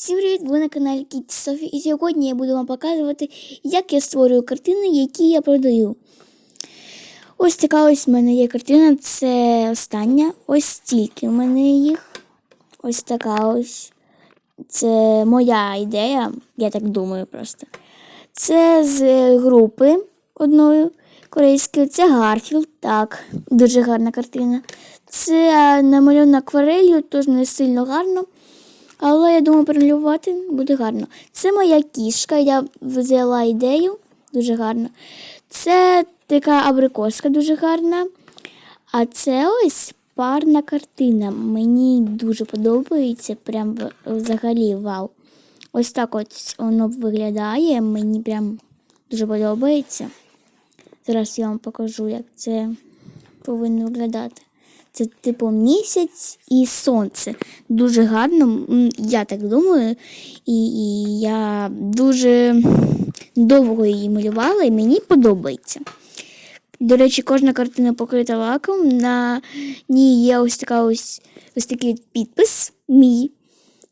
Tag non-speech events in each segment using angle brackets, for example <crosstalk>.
Всім привіт! Ви на каналі Кіт Софі і сьогодні я буду вам показувати, як я створюю картини, які я продаю. Ось така ось в мене є картина, це остання. Ось стільки в мене їх. Ось така ось. Це моя ідея, я так думаю просто. Це з групи одної корейської. Це Гарфілд, так, дуже гарна картина. Це намальована акварелью, тож не сильно гарно. Але я думаю, перемалювати буде гарно. Це моя кішка, я взяла ідею, дуже гарно. Це така абрикоска дуже гарна. А це ось парна картина. Мені дуже подобається. Прям взагалі вау. Ось так от воно виглядає. Мені прям дуже подобається. Зараз я вам покажу, як це повинно виглядати. Це типу місяць і сонце. Дуже гарно, я так думаю. І, і я дуже довго її малювала, і мені подобається. До речі, кожна картина покрита лаком. На ній є ось така ось, ось такий підпис мій.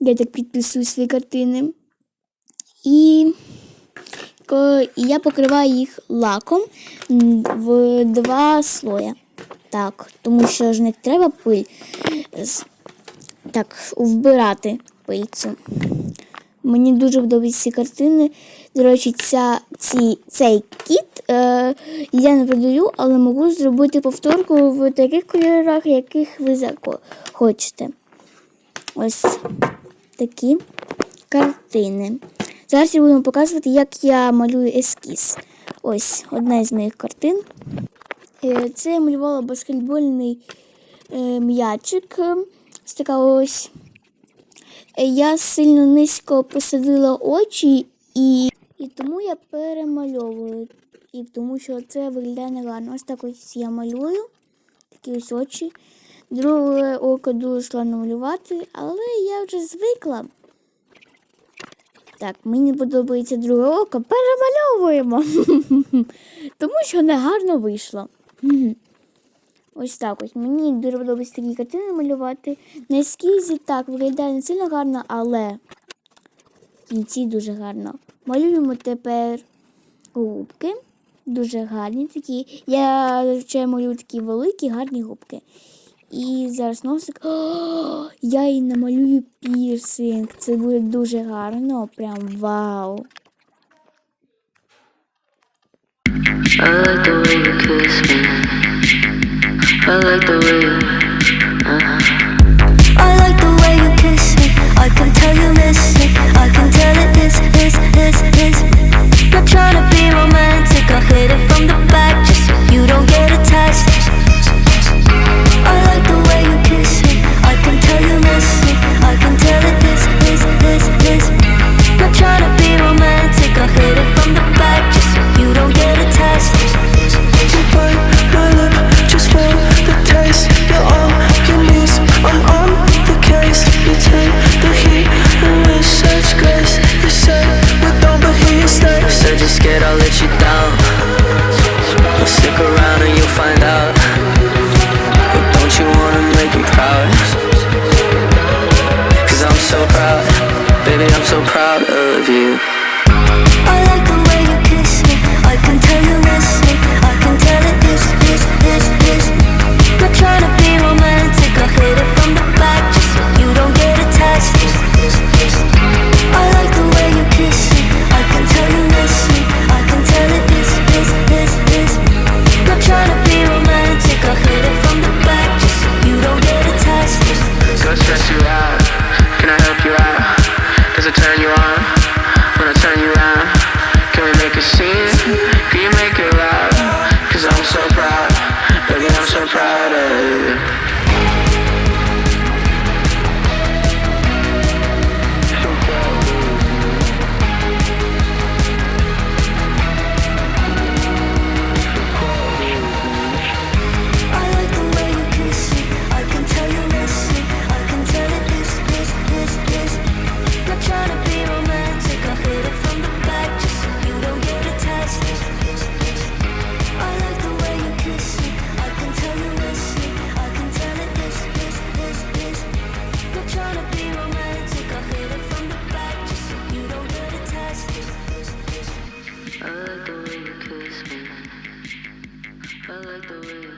Я так підписую свої картини. І, я покриваю їх лаком в два слоя. Так, тому що ж не треба пиль так, вбирати пильцю. Мені дуже подобаються ці картини. До речі, ця, ці, цей кіт е, я не продаю, але можу зробити повторку в таких кольорах, яких ви хочете. Ось такі картини. Зараз я буду показувати, як я малюю ескіз. Ось одна із моїх картин. Е, Це я малювала баскетбольний е, м'ячик. е, Ось Я сильно низько посадила очі, і, і тому я перемальовую. І тому що це виглядає негарно. Ось так ось я малюю. Такі ось очі. Друге око дуже складно малювати, але я вже звикла. Так, мені подобається друге око. Перемальовуємо. <laughs> Тому що негарно вийшло. Ось так ось. Мені дуже подобається такі картини малювати. На ескізі так виглядає не сильно гарно, але кінці дуже гарно. Малюємо тепер губки. Дуже гарні такі. Я ще малюю такі великі, гарні губки. І зараз носик. О, я їй намалюю пірсинг. Це буде дуже гарно. Прям вау. I like the way you kiss me. I like the way you. Uh-huh. I like the way you kiss me. I can tell you miss me. I can tell it is, is, is, is. Not trying to be romantic. I hit it from the back just so you don't get attached. like the way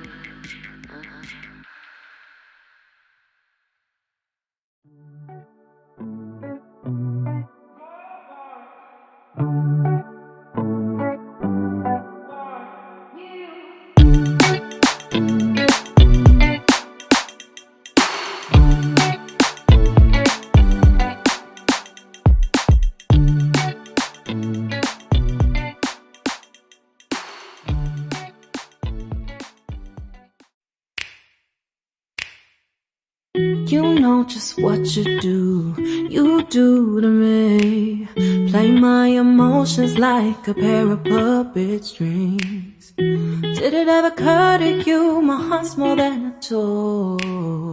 know just what you do, you do to me. Play my emotions like a pair of puppet strings. Did it ever occur to you, my heart's more than a toy?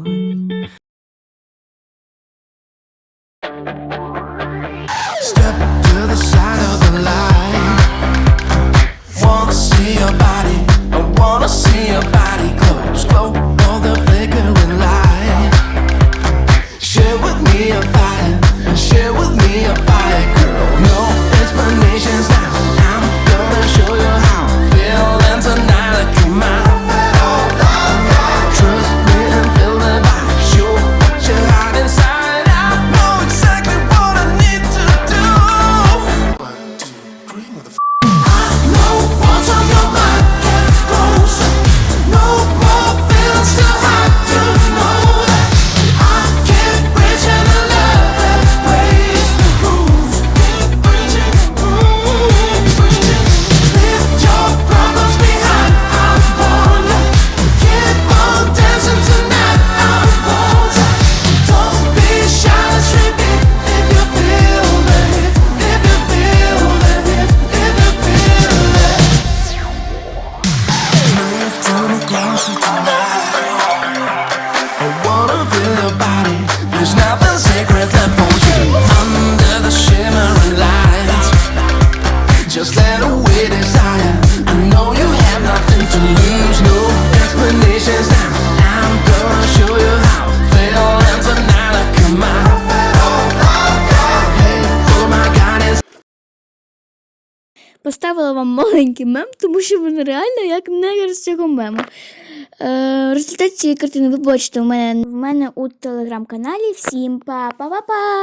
поставила вам маленький мем, тому що він реально як не з цього мему. Е, результат цієї картини ви бачите мене в мене у телеграм-каналі. Всім па-па-па-па!